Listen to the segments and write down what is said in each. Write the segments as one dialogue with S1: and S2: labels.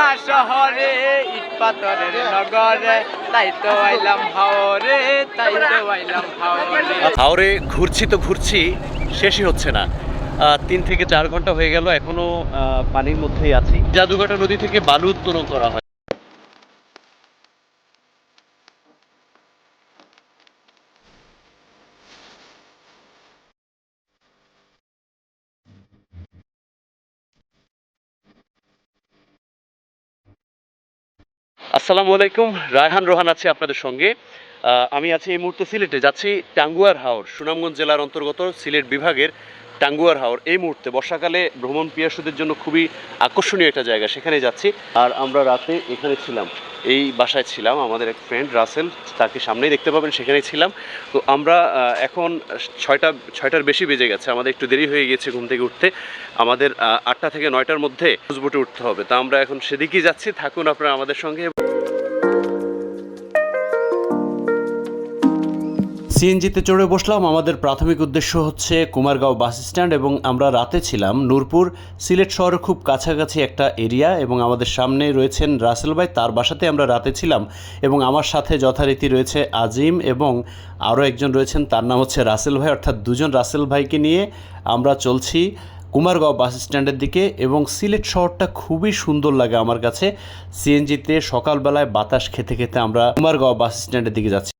S1: না শহরে, ইট পাথরের নগরে, তাই তো আইলাম হাওরে, তাই তো আইলাম হাওরে।
S2: হাওরে ঘুরছি তো ঘুরছি, শেষই হচ্ছে না। তিন থেকে চার ঘণ্টা হয়ে গেল, এখনও পানির মধ্যেই আছি। জাদুঘাটা নদী থেকে বালু উত্তোলন করা হয়। আসসালামু আলাইকুম। রায়হান রোহান আছে আপনাদের সঙ্গে। আমি আছি এই মুহূর্তে সিলেটে। যাচ্ছি টাঙ্গুয়ার হাওর, সুনামগঞ্জ জেলার অন্তর্গত সিলেট বিভাগের টাঙ্গুয়ার হাওর। এই মুহূর্তে বর্ষাকালে ভ্রমণ পিয়াসুদের জন্য খুবই আকর্ষণীয় একটা জায়গা, সেখানে যাচ্ছি। আর আমরা রাতে এখানে ছিলাম। এই বাসায় ছিলাম। আমাদের এক ফ্রেন্ড রাসেল, তাকে সামনেই দেখতে পাবেন, সেখানেই ছিলাম। তো আমরা এখন ছয়টা, ছয়টার বেশি বেজে গেছে। আমাদের একটু দেরি হয়ে গিয়েছে ঘুম থেকে উঠতে। আমাদের আটটা থেকে নয়টার মধ্যে বোটে উঠতে হবে। তা আমরা এখন সেদিকেই যাচ্ছি। থাকুন আপনারা আমাদের সঙ্গে। সিএনজিতে চড়ে বসলাম। আমাদের প্রাথমিক উদ্দেশ্য হচ্ছে কুমারগাঁও বাস স্ট্যান্ড এবং আমরা রাতে ছিলাম নূরপুর সিলেট শহরের খুব কাছাকাছি একটা এরিয়া এবং আমাদের সামনে রয়েছেন রাসেল ভাই। তার বাসাতে আমরা রাতে ছিলাম এবং আমার সাথে যথারীতি রয়েছে আজিম এবং আরও একজন রয়েছেন। তার নাম হচ্ছে রাসেল ভাই। অর্থাৎ দুজন রাসেল ভাইকে নিয়ে আমরা চলছি কুমারগাঁও বাস স্ট্যান্ডের দিকে এবং সিলেট শহরটা খুবই সুন্দর লাগে আমার কাছে। সিএনজিতে সকালবেলায় বাতাস খেতে খেতে আমরা কুমারগাঁও বাস স্ট্যান্ডের দিকে যাচ্ছি।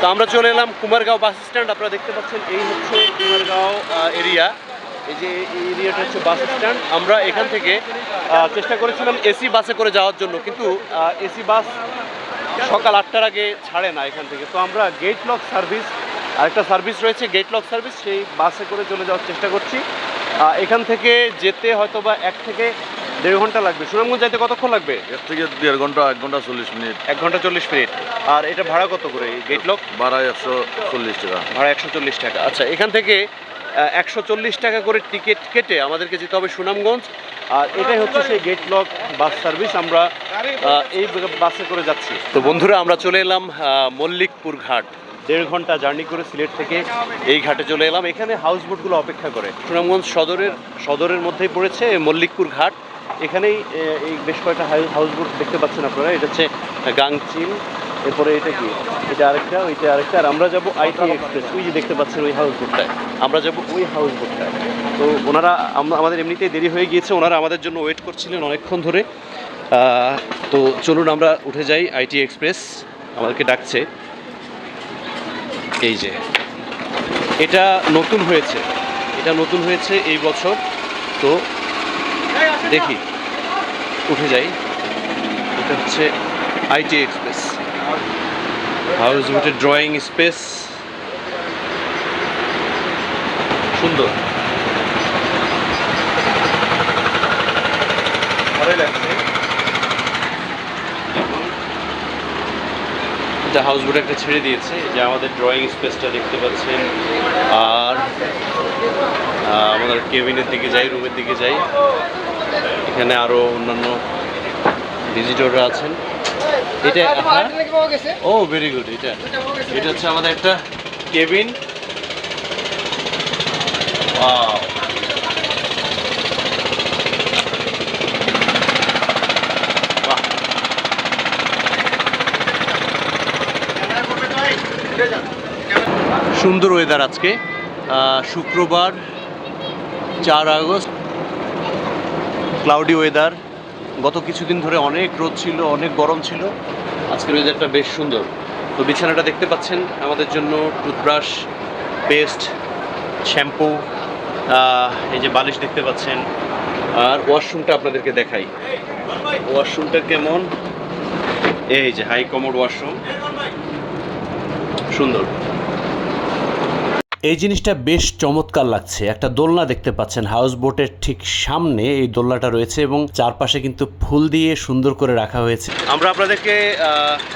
S2: তো আমরা চলে এলাম কুমারগাঁও বাস স্ট্যান্ড। আপনারা দেখতে পাচ্ছেন এই হচ্ছে কুমারগাঁও এরিয়া। এই যে এই এরিয়াটা হচ্ছে বাস স্ট্যান্ড। আমরা এখান থেকে চেষ্টা করেছিলাম এসি বাসে করে যাওয়ার জন্য, কিন্তু এসি বাস সকাল আটটার আগে ছাড়ে না এখান থেকে। তো আমরা গেট লক সার্ভিস আরেকটা সার্ভিস রয়েছে গেট লক সার্ভিস সেই বাসে করে চলে যাওয়ার চেষ্টা করছি। এখান থেকে যেতে হয়তো বা এক থেকে দেড় ঘণ্টা লাগবে। সুনামগঞ্জ যাইতে কতক্ষণ লাগবে?
S3: এক থেকে দেড় ঘণ্টা এক ঘণ্টা চল্লিশ মিনিট।
S2: এক ঘণ্টা চল্লিশ মিনিট। আর এটা ভাড়া কত করে গেট লক
S3: ভাড়া একশো চল্লিশ টাকা।
S2: ভাড়া একশো চল্লিশ টাকা। আচ্ছা এখান থেকে একশো চল্লিশ টাকা করে টিকিট কেটে আমাদেরকে যেতে হবে সুনামগঞ্জ। আর এটাই হচ্ছে সেই গেট লক বাস সার্ভিস আমরা এই বাসে করে যাচ্ছি। তো বন্ধুরা আমরা চলে এলাম মল্লিকপুর ঘাট। দেড় ঘণ্টা জার্নি করে সিলেট থেকে এই ঘাটে চলে এলাম। এখানে হাউস বোটগুলো অপেক্ষা করে। সুনামগঞ্জ সদরের সদরের মধ্যেই পড়েছে মল্লিকপুর ঘাট। এখানেই এই বেশ কয়েকটা হাউস বোট দেখতে পাচ্ছেন আপনারা। এটা হচ্ছে গাংচিল। এরপরে এটা কি? এটা আরেকটা, ওইটা আরেকটা। আর আমরা যাব আইটি এক্সপ্রেস। ওই যে দেখতে পাচ্ছেন ওই হাউস বোটটায় আমরা যাব ওই হাউস বোটটায় তো ওনারা, আম- আমাদের এমনিতেই দেরি হয়ে গিয়েছে। ওনারা আমাদের জন্য ওয়েট করছিলেন অনেকক্ষণ ধরে। তো চলুন আমরা উঠে যাই আইটি এক্সপ্রেস। আমাদেরকে ডাকছে। এই যে। এটা নতুন হয়েছে। এটা নতুন হয়েছে এই বছর। তো দেখি। উঠে যাই। এটা হচ্ছে আইটি এক্সপ্রেস হাউস বোটের ড্রয়িং স্পেস সুন্দর। এটা হাউস বোট একটা ছেড়ে দিয়েছে। যে আমাদের ড্রয়িং স্পেসটা দেখতে পাচ্ছেন। আর আমাদের কেবিনের দিকে যাই রুমের দিকে যাই। এখানে আরও অন্যান্য ভিজিটররা আছেন। এটা হ্যাঁ? ও ভেরি গুড এটা। এটা হচ্ছে আমাদের একটা কেবিন সুন্দর ওয়েদার আজকে। শুক্রবার চার আগস্ট। ক্লাউডি ওয়েদার গত কিছুদিন ধরে অনেক রোদ ছিল, অনেক গরম ছিল। আজকের ওয়েদারটা বেশ সুন্দর। তো বিছানাটা দেখতে পাচ্ছেন, আমাদের জন্য টুথব্রাশ পেস্ট শ্যাম্পু এই যে বালিশ দেখতে পাচ্ছেন। আর ওয়াশরুমটা আপনাদেরকে দেখাই। ওয়াশরুমটা কেমন? এই যে হাই কমোড ওয়াশরুম সুন্দর। এই জিনিসটা বেশ চমৎকার লাগছে। একটা দোলনা দেখতে পাচ্ছেন। হাউস বোটের ঠিক সামনে এই দোলনাটা রয়েছে এবং চারপাশে কিন্তু ফুল দিয়ে সুন্দর করে রাখা হয়েছে। আমরা আপনাদেরকে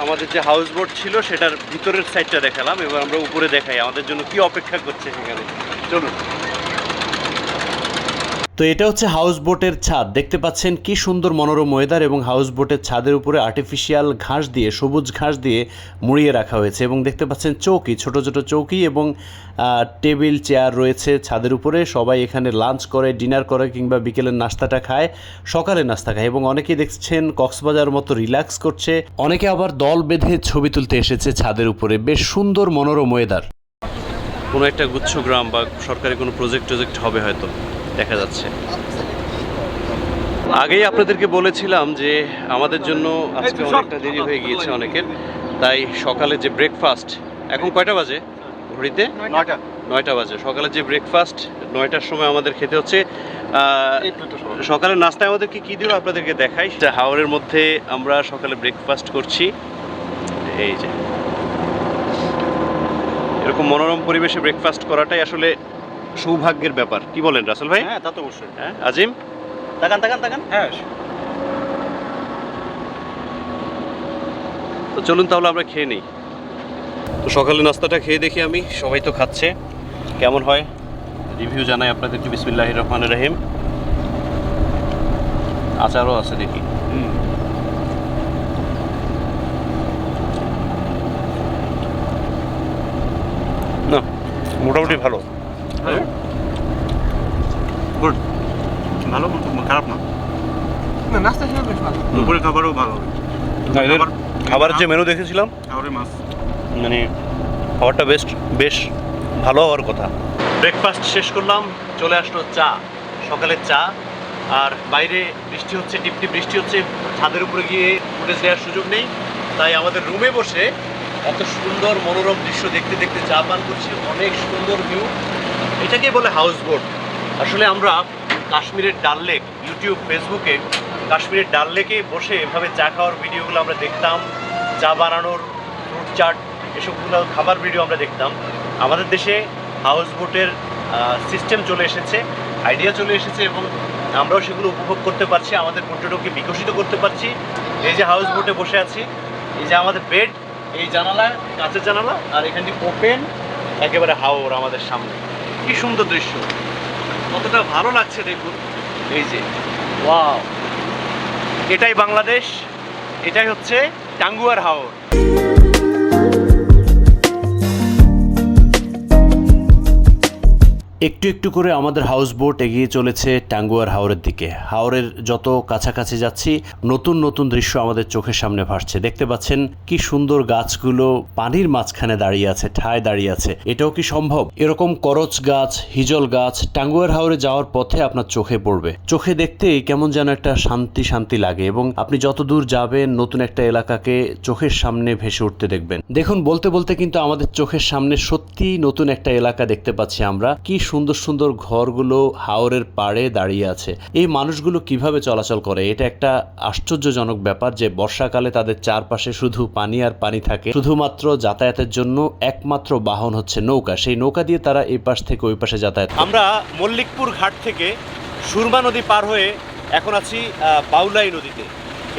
S2: আমাদের যে হাউস বোট ছিল, সেটার ভিতরের সাইডটা দেখালাম। এবার আমরা উপরে দেখাই। আমাদের জন্য কি অপেক্ষা করছে সেখানে? চলুন। তো এটা হচ্ছে হাউস বোটের ছাদ। দেখতে পাচ্ছেন কি সুন্দর মনোরম ওয়েদার এবং হাউস বোটের ছাদের উপরে আর্টিফিশিয়াল ঘাস দিয়ে, সবুজ ঘাস দিয়ে মুড়িয়ে রাখা হয়েছে এবং দেখতে পাচ্ছেন চৌকি, ছোট ছোট চৌকি এবং টেবিল, চেয়ার রয়েছে ছাদের উপরে। সবাই এখানে লাঞ্চ করে ডিনার করে কিংবা বিকেলের নাস্তাটা খায় সকালে নাস্তা খায় এবং অনেকেই দেখছেন কক্সবাজার মতো রিল্যাক্স করছে। অনেকে আবার দল বেঁধে ছবি তুলতে এসেছে ছাদের উপরে। বেশ সুন্দর মনোরম ওয়েদার। কোনো একটা গুচ্ছ গ্রাম বা সরকারি কোনো প্রজেক্ট টজেক্ট হবে হয়তো। দেখা যাচ্ছে। আগেই আপনাদেরকে বলেছিলাম যে আমাদের জন্য আজকে অনেকটা দেরি হয়ে গিয়েছে অনেকের। তাই সকালে যে ব্রেকফাস্ট এখন কয়টা বাজে ঘড়িতে?
S1: নয়টা।
S2: নয়টা বাজে। সকালে যে ব্রেকফাস্ট নয়টার সময় আমাদের খেতে হচ্ছে। আহ, সকালের নাস্তায় আমাদেরকে কি দিল আপনাদেরকে দেখাই? সেটা হাওড়ের মধ্যে আমরা সকালে ব্রেকফাস্ট করছি। এই যে। এরকম মনোরম পরিবেশে ব্রেকফাস্ট করাটাই আসলে সৌভাগ্যের ব্যাপার। কি বলেন রাসেল ভাই?
S1: হ্যাঁ তা তো অবশ্যই।
S2: হ্যাঁ আজিম? তাকান তাকান তাকান।
S1: হ্যাঁ
S2: তো চলুন তাহলে আমরা খেয়ে নিই। তো সকালে নাস্তাটা খেয়ে দেখি আমি সবাই তো খাচ্ছে। কেমন হয়? রিভিউ জানাই আপনাদেরকে বিসমিল্লাহ রহমান রহিম। আচারও আছে দেখি। না মোটামুটি ভালো।
S4: গুড। ভালো খারাপ না?
S1: না নাস্তা হিসেবে বেশ ভালো।
S4: দুপুরে খাবারও ভালো।
S2: না এদের খাবারের যে মেনু দেখেছিলাম
S4: খাবারের মাছ।
S2: মানে খাবারটা বেস্ট বেশ ভালো হওয়ার কথা। ব্রেকফাস্ট শেষ করলাম চলে আসলো চা। সকালের চা আর বাইরে বৃষ্টি হচ্ছে টিপটি বৃষ্টি হচ্ছে। ছাদের উপরে গিয়ে ফুটেজ দেওয়ার সুযোগ নেই। তাই আমাদের রুমে বসে এত সুন্দর মনোরম দৃশ্য দেখতে দেখতে চা পান করছি। অনেক সুন্দর ভিউ এটাকে বলে হাউস বোট আসলে আমরা কাশ্মীরের ডাল লেক ইউটিউব ফেসবুকে কাশ্মীরের ডাল লেকে বসে এভাবে চা খাওয়ার ভিডিওগুলো আমরা দেখতাম, চা বানানোর ফ্রুট চাট এসবগুলো খাবার ভিডিও আমরা দেখতাম। আমাদের দেশে হাউস বোটের সিস্টেম চলে এসেছে আইডিয়া চলে এসেছে এবং আমরাও সেগুলো উপভোগ করতে পারছি, আমাদের পর্যটককে বিকশিত করতে পারছি। এই যে হাউস বোটে বসে আছি, এই যে আমাদের বেড এই জানালা, কাঁচের জানালা, আর এখানটি ওপেন একেবারে হাওর আমাদের সামনে। কি সুন্দর দৃশ্য। কতটা ভালো লাগছে দেখুন। এই যে, ওয়াও। এটাই বাংলাদেশ, এটাই হচ্ছে টাঙ্গুয়ার হাওর। একটু একটু করে আমাদের হাউস বোট এগিয়ে চলেছে টাঙ্গুয়ার হাওরের দিকে। হাওরের যত কাছাকাছি যাচ্ছি, নতুন নতুন দৃশ্য আমাদের চোখের সামনে ভাসছে। দেখতে পাচ্ছেন কি সুন্দর গাছগুলো পানির মাঝখানে দাঁড়িয়ে আছে, ঠায় দাঁড়িয়ে আছে। এটাও কি সম্ভব? এরকম করচ গাছ, হিজল গাছ টাঙ্গুয়ার হাওরে যাওয়ার পথে আপনার চোখে পড়বে। চোখে দেখতেই কেমন যেন একটা শান্তি শান্তি লাগে এবং আপনি যত দূর যাবেন নতুন একটা এলাকাকে চোখের সামনে ভেসে উঠতে দেখবেন। দেখুন, বলতে বলতে কিন্তু আমাদের চোখের সামনে সত্যি নতুন একটা এলাকা দেখতে পাচ্ছি আমরা। কি সুন্দর সুন্দর ঘরগুলো হাওরের পাড়ে দাঁড়িয়ে আছে। এই মানুষগুলো কীভাবে চলাচল করে? এটা একটা আশ্চর্যজনক ব্যাপার যে বর্ষাকালে তাদের চারপাশে শুধু পানি আর পানি থাকে। শুধুমাত্র যাতায়াতের জন্য একমাত্র বাহন হচ্ছে নৌকা। সেই নৌকা দিয়ে তারা এই পাশ থেকে ওই পাশে যাতায়াত আমরা মল্লিকপুর ঘাট থেকে সুরমা নদী পার হয়ে এখন আছি বাউলাই নদীতে।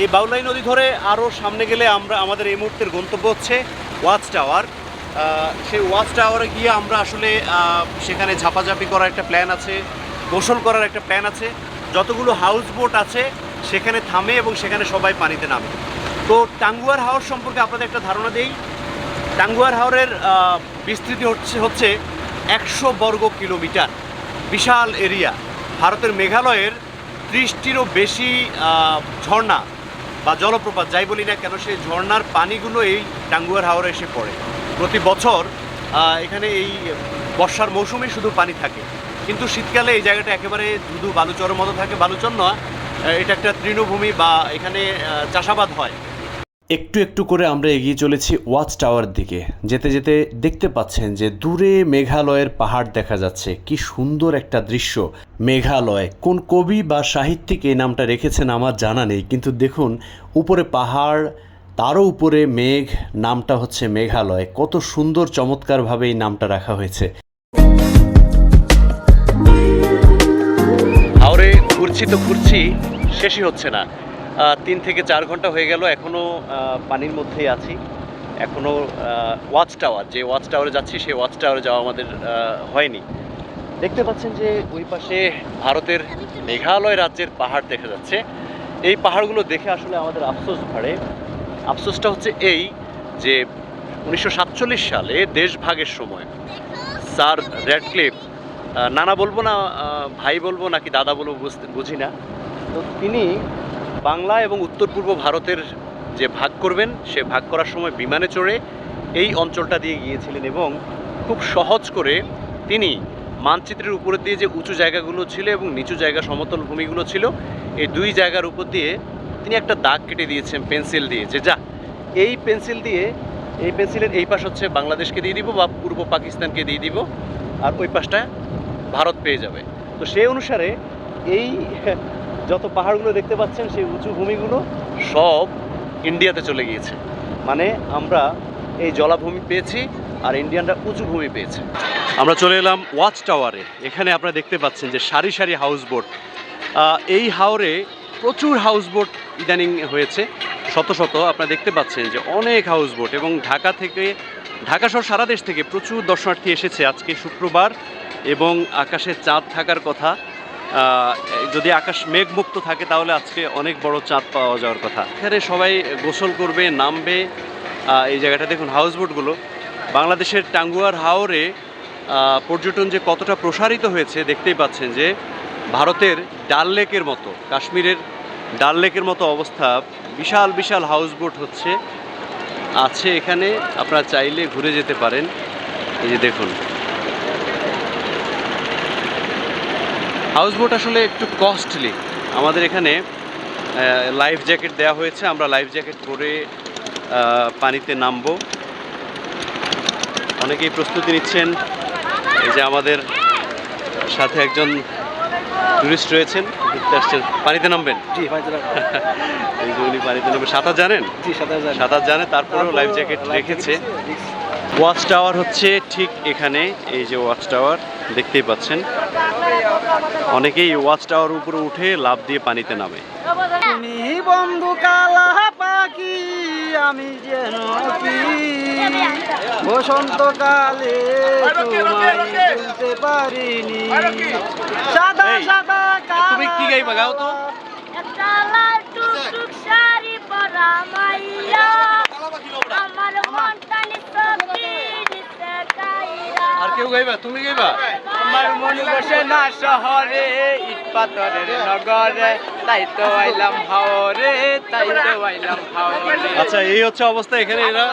S2: এই বাউলাই নদী ধরে আরও সামনে গেলে আমরা, আমাদের এই মুহূর্তের গন্তব্য হচ্ছে ওয়াচ টাওয়ার। সেই ওয়াচ টাওয়ারে গিয়ে আমরা আসলে সেখানে ঝাপাঝাপি করার একটা প্ল্যান আছে, গোসল করার একটা প্ল্যান আছে। যতগুলো হাউস বোট আছে, সেখানে থামে এবং সেখানে সবাই পানিতে নামে। তো টাঙ্গুয়ার হাওর সম্পর্কে আপনাদের একটা ধারণা দেই। টাঙ্গুয়ার হাওরের বিস্তৃতি হচ্ছে হচ্ছে একশো বর্গ কিলোমিটার। বিশাল এরিয়া ভারতের মেঘালয়ের ত্রিশটিরও বেশি ঝর্ণা বা জলপ্রপাত, যাই বলি না কেন, সেই ঝর্ণার পানিগুলো এই টাঙ্গুয়ার হাওরে এসে পড়ে। প্রতি বছর এখানে এই বর্ষার মৌসুমে শুধু পানি থাকে। কিন্তু শীতকালে এই জায়গাটা একেবারে ধুধু বালুচরের মতো থাকে, বালুচর নয় এটা একটা তৃণভূমি বা এখানে চাষাবাদ হয়। একটু একটু করে আমরা এগিয়ে চলেছি ওয়াচ টাওয়ার দিকে। যেতে যেতে দেখতে পাচ্ছেন যে দূরে মেঘালয়ের পাহাড় দেখা যাচ্ছে। কি সুন্দর একটা দৃশ্য। মেঘালয়, কোন কবি বা সাহিত্যিক এই নামটা রেখেছেন আমার জানা নেই, কিন্তু দেখুন, উপরে পাহাড় তারও উপরে মেঘ, নামটা হচ্ছে মেঘালয়। কত সুন্দর, চমৎকারভাবে এই নামটা রাখা হয়েছে। হাওড়ে ঘুরছি তো ঘুরছি, শেষই হচ্ছে না। তিন থেকে চার ঘণ্টা হয়ে গেল এখনও পানির মধ্যেই আছি। এখনও ওয়াচ টাওয়ার, যে ওয়াচ টাওয়ারে যাচ্ছি, সেই ওয়াচ টাওয়ারে যাওয়া আমাদের হয়নি। দেখতে পাচ্ছেন যে, ওই পাশে ভারতের মেঘালয় রাজ্যের পাহাড় দেখা যাচ্ছে। এই পাহাড়গুলো দেখে আসলে আমাদের আফসোস ভাড়ে আফসোসটা হচ্ছে এই যে উনিশশো সাতচল্লিশ সালে দেশভাগের সময় স্যার র্যাডক্লিফ নানা বলব না ভাই বলব নাকি দাদা বলব বুঝি না। তো তিনি বাংলা এবং উত্তর পূর্ব ভারতের যে ভাগ করবেন, সে ভাগ করার সময় বিমানে চড়ে এই অঞ্চলটা দিয়ে গিয়েছিলেন এবং খুব সহজ করে তিনি মানচিত্রের উপর দিয়ে যে উঁচু জায়গাগুলো ছিল এবং নিচু জায়গা সমতল ভূমিগুলো ছিল, এই দুই জায়গার উপর দিয়ে তিনি একটা দাগ কেটে দিয়েছেন, পেন্সিল দিয়ে। যে যা, এই পেন্সিল দিয়ে, এই পেন্সিলের এই পাশ হচ্ছে বাংলাদেশকে দিয়ে দিব বা পূর্ব পাকিস্তানকে দিয়ে দিব, আর ওই পাশটা ভারত পেয়ে যাবে। তো সেই অনুসারে এই যত পাহাড়গুলো দেখতে পাচ্ছেন, সেই উঁচু ভূমিগুলো সব ইন্ডিয়াতে চলে গিয়েছে। মানে আমরা এই জলাভূমি পেয়েছি আর ইন্ডিয়ানরা উঁচু ভূমি পেয়েছে। আমরা চলে এলাম ওয়াচ টাওয়ারে এখানে আপনারা দেখতে পাচ্ছেন যে সারি সারি হাউস বোট এই হাওরে প্রচুর হাউস বোট ইদানিং হয়েছে। শত শত আপনারা দেখতে পাচ্ছেন যে অনেক হাউস বোট এবং ঢাকা থেকে, ঢাকা সহ সারা দেশ থেকে প্রচুর দর্শনার্থী এসেছে আজকে শুক্রবার এবং আকাশে চাঁদ থাকার কথা। যদি আকাশ মেঘমুক্ত থাকে তাহলে আজকে অনেক বড় চাঁদ পাওয়া যাওয়ার কথা। এখানে সবাই গোসল করবে, নামবে। এই জায়গাটা দেখুন হাউস বোটগুলো বাংলাদেশের টাঙ্গুয়ার হাওরে পর্যটন যে কতটা প্রসারিত হয়েছে, দেখতেই পাচ্ছেন যে ভারতের ডাল লেকের মতো, কাশ্মীরের ডাল লেকের মতো অবস্থা, বিশাল বিশাল হাউস বোট হচ্ছে, আছে এখানে, আপনারা চাইলে ঘুরে যেতে পারেন। এই যে দেখুন। হাউস বোট আসলে একটু কস্টলি আমাদের এখানে লাইফ জ্যাকেট দেওয়া হয়েছে, আমরা লাইফ জ্যাকেট পরে পানিতে নামবো। অনেকেই প্রস্তুতি নিচ্ছেন। এই যে আমাদের সাথে একজন টুরিস্ট রয়েছেন ঘুরতে আসছেন পানিতে নামবেন।
S1: জি
S2: এই যে উনি পানিতে নামবেন। সাঁতার জানেন?
S1: জি সাথে
S2: সাঁতার জানে তারপরেও লাইফ জ্যাকেট রেখেছে। ওয়াচ টাওয়ার হচ্ছে ঠিক এখানে এই যে ওয়াচ টাওয়ার দেখতেই পাচ্ছেন। অনেকেই ওয়াচ টাওয়ার উপরে উঠে লাভ দিয়ে পানিতে নামে।
S1: বন্ধু কালা পাখি। আমি যেন কি বসন্তকালে তোমায় পারিনি সাদা সাদা
S2: তুমি কি গাইবা গাও তো গাইবা তুমি গাইবা?
S1: আমার মন বসে না শহরে ইট পাথরের নগরে তাই তো আইলাম হাওরে তাই তো আইলাম হাওরে।
S2: আচ্ছা এই হচ্ছে অবস্থা এখানে এরা।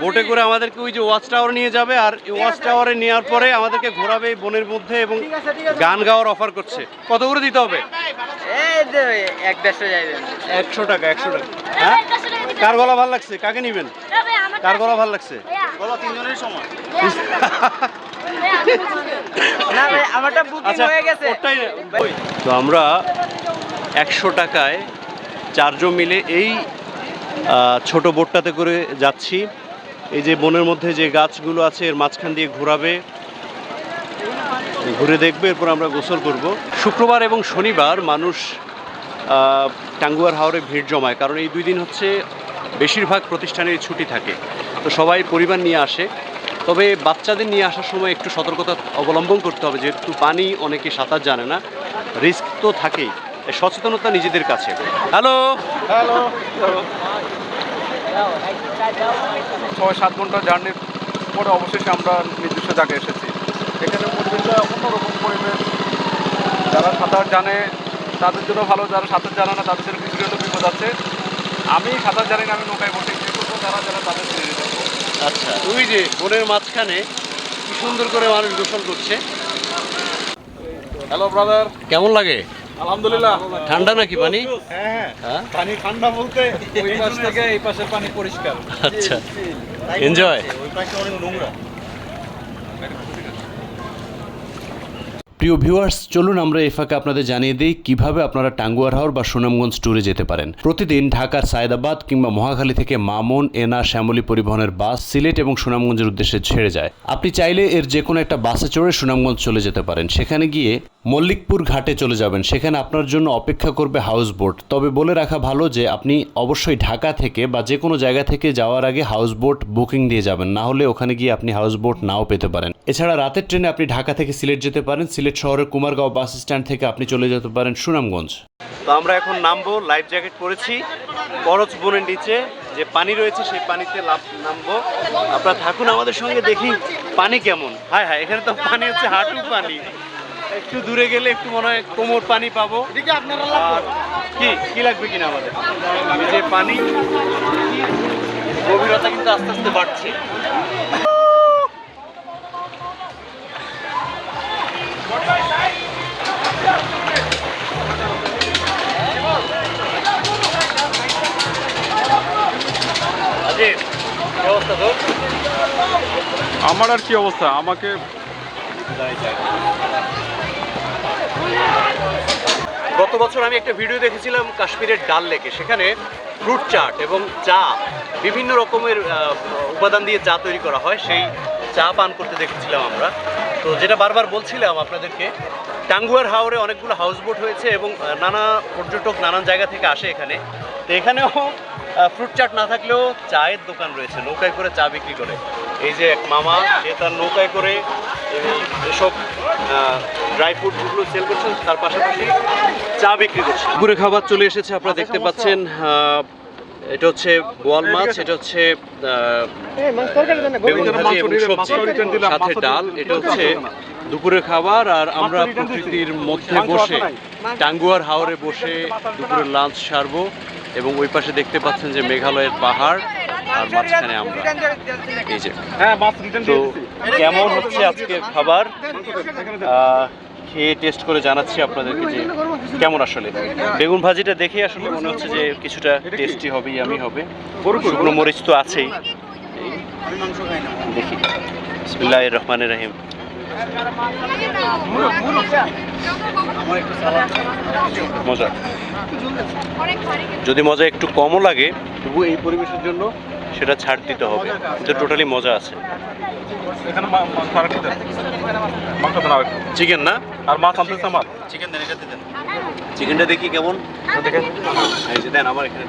S2: বোটে করে আমাদেরকে ওই যে ওয়াচ টাওয়ার নিয়ে যাবে আর এই ওয়াচ টাওয়ারে নেওয়ার পরে আমাদেরকে ঘোরাবে এই বনের মধ্যে এবং গান গাওয়ার অফার করছে। কত করে দিতে হবে?
S1: এক
S2: একশো টাকা একশো টাকা। হ্যাঁ? কার গলা ভালো লাগছে? কাকে নিবেন? কার গলা ভালো লাগছে?
S4: বলো তিনজনের সময়
S1: না ভাই আমারটা বুকিং
S2: আচ্ছা
S1: হয়ে গেছে।
S2: তো আমরা একশো টাকায় চারজন মিলে এই ছোট বোটটাতে করে যাচ্ছি। এই যে বনের মধ্যে যে গাছগুলো আছে এর মাঝখান দিয়ে ঘোরাবে। ঘুরে দেখবে এরপর আমরা গোসল করব। শুক্রবার এবং শনিবার মানুষ টাঙ্গুয়ার হাওরে ভিড় জমায় কারণ এই দুই দিন হচ্ছে বেশিরভাগ প্রতিষ্ঠানের ছুটি থাকে। তো সবাই পরিবার নিয়ে আসে। তবে বাচ্চাদের নিয়ে আসার সময় একটু সতর্কতা অবলম্বন করতে হবে যেহেতু পানি অনেকে সাঁতার জানে না। রিস্ক তো থাকেই। সচেতনতা নিজেদের কাছে। হ্যালো?
S4: হ্যালো। ছয় সাত ঘণ্টা জার্নির পরে অবশেষে আমরা নির্দিষ্ট জায়গায় এসেছি। এখানে পরিবেশটা অন্যরকম পরিবেশ। যারা সাঁতার জানে তাদের জন্য ভালো যারা সাঁতার জানে না তাদের জন্য কিছু বিপদ আছে। আমি সাঁতার জানি না আমি নৌকায় বসে করব যারা যারা তাদের ছেড়ে দিতে
S2: আচ্ছা ওই যে বনের মাঝখানে কি সুন্দর করে মানুষ গোসল করছে।
S4: হ্যালো ব্রাদার
S2: কেমন লাগে?
S4: আলহামদুলিল্লাহ।
S2: ঠান্ডা নাকি পানি?
S4: হ্যাঁ
S2: হ্যাঁ।
S4: পানি ঠান্ডা বলতে ওই পাশ থেকে এই পাশের পানি পরিষ্কার।
S2: আচ্ছা। এনজয়
S4: ওই পাশে অনেক নোংরা।
S5: প্রিয় ভিউয়ার্স চলুন আমরা এই ফাঁকে আপনাদের জানিয়ে দিই কীভাবে আপনারা টাঙ্গুয়ার হাওর বা সুনামগঞ্জ ট্যুরে যেতে পারেন। প্রতিদিন ঢাকার সায়দাবাদ কিংবা মহাখালী থেকে মামুন এনা শ্যামলী পরিবহনের বাস সিলেট এবং সুনামগঞ্জের উদ্দেশ্যে ছেড়ে যায়। আপনি চাইলে এর যে কোনো একটা বাসে চড়ে সুনামগঞ্জ চলে যেতে পারেন। সেখানে গিয়ে মল্লিকপুর ঘাটে চলে যাবেন। সেখানে আপনার জন্য অপেক্ষা করবে হাউস বোট তবে বলে রাখা ভালো যে, আপনি অবশ্যই ঢাকা থেকে বা যে কোনো জায়গা থেকে যাওয়ার আগে হাউস বোট বুকিং দিয়ে যাবেন। না হলে ওখানে গিয়ে আপনি হাউস বোট নাও পেতে পারেন। এছাড়া রাতের ট্রেনে আপনি ঢাকা থেকে সিলেট যেতে পারেন। সিলেট শহরের কুমারগাঁও বাস স্ট্যান্ড থেকে আপনি চলে যেতে পারেন সুনামগঞ্জ।
S2: তো আমরা এখন নামবো লাইফ জ্যাকেট পরেছি। বরজ বনের নিচে যে পানি রয়েছে, সেই পানিতে লাভ নামবো। আপনারা থাকুন আমাদের সঙ্গে, দেখি পানি কেমন। হায় হায়, এখানে তো পানি হচ্ছে হাঁটু পানি। একটু দূরে গেলে একটু মনে হয় কোমর পানি পাবো। আর কি কি লাগবে কিনা আমাদের এই যে পানি গভীরতা কিন্তু আস্তে আস্তে বাড়ছে।
S4: আমার আর কি অবস্থা? আমাকে
S2: গত বছর আমি একটা ভিডিও দেখেছিলাম কাশ্মীরের ডাল লেকে। সেখানে ফ্রুট চাট এবং চা, বিভিন্ন রকমের উপাদান দিয়ে চা তৈরি করা হয়। সেই চা পান করতে দেখেছিলাম আমরা। তো যেটা বারবার বলছিলাম আপনাদেরকে, টাঙ্গুয়ার হাওরে অনেকগুলো হাউস বোট হয়েছে এবং নানা পর্যটক নানান জায়গা থেকে আসে এখানে। তো এখানেও ফ্রুট চাট না থাকলেও চায়ের দোকান রয়েছে নৌকায় করে চা বিক্রি করে। এই যে এক মামা সে তার নৌকায় করে এসব ড্রাই ফ্রুটগুলো সেল করছেন তার পাশাপাশি চা বিক্রি করছে। দুপুরে খাবার চলে এসেছে আপনারা দেখতে পাচ্ছেন এটা হচ্ছে বোয়াল মাছ এটা হচ্ছে বেগুন ভাজি এবং সবজি সাথে ডাল এটা হচ্ছে দুপুরের খাবার আর আমরা প্রকৃতির মধ্যে বসে টাঙ্গুয়ার হাওরে বসে দুপুরের লাঞ্চ সারবো। এবং ওই পাশে দেখতে পাচ্ছেন যে মেঘালয়ের পাহাড় আর মাঝখানে আমরা। এই যে।
S4: হ্যাঁ
S2: তো কেমন হচ্ছে আজকে খাবার? খেয়ে টেস্ট করে জানাচ্ছি আপনাদেরকে যে কেমন আসলে। বেগুন ভাজিটা দেখে আসলে মনে হচ্ছে যে কিছুটা টেস্টি হবে আমি হবে। শুকনো মরিচ তো আছেই। এই, দেখি। বিসমিল্লাহ রহমান রহিম। মজা। যদি মজা একটু কমও লাগে তবু এই পরিবেশের জন্য সেটা ছাড় দিতে হবে। কিন্তু টোটালি মজা আছে। চিকেন না?
S4: আর মাছ আনতেছে আমার।
S2: চিকেন দেন এটাতে দেন। চিকেনটা দেখি কেমন?
S4: দেখেন
S2: দেন আমার এখানে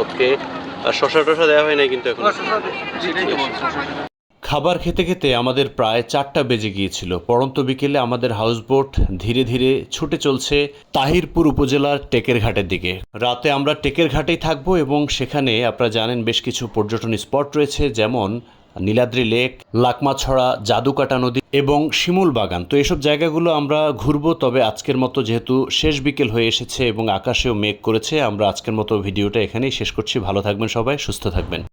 S2: ওকে। আর শশা টশা দেওয়া হয় না কিন্তু এখন।
S5: খাবার খেতে খেতে আমাদের প্রায় চারটা বেজে গিয়েছিল। পরন্ত বিকেলে আমাদের হাউসবোট ধীরে ধীরে ছুটে চলছে তাহিরপুর উপজেলার টেকের ঘাটের দিকে। রাতে আমরা টেকের ঘাটেই থাকব এবং সেখানে আপনারা জানেন বেশ কিছু পর্যটন স্পট রয়েছে যেমন নীলাদ্রি লেক, লাকমাছড়া, জাদুকাটা নদী এবং শিমুল বাগান। তো এসব জায়গাগুলো আমরা ঘুরব, তবে আজকের মতো যেহেতু শেষ বিকেল হয়ে এসেছে এবং আকাশেও মেঘ করেছে, আমরা আজকের মতো ভিডিওটা এখানেই শেষ করছি। ভালো থাকবেন সবাই, সুস্থ থাকবেন।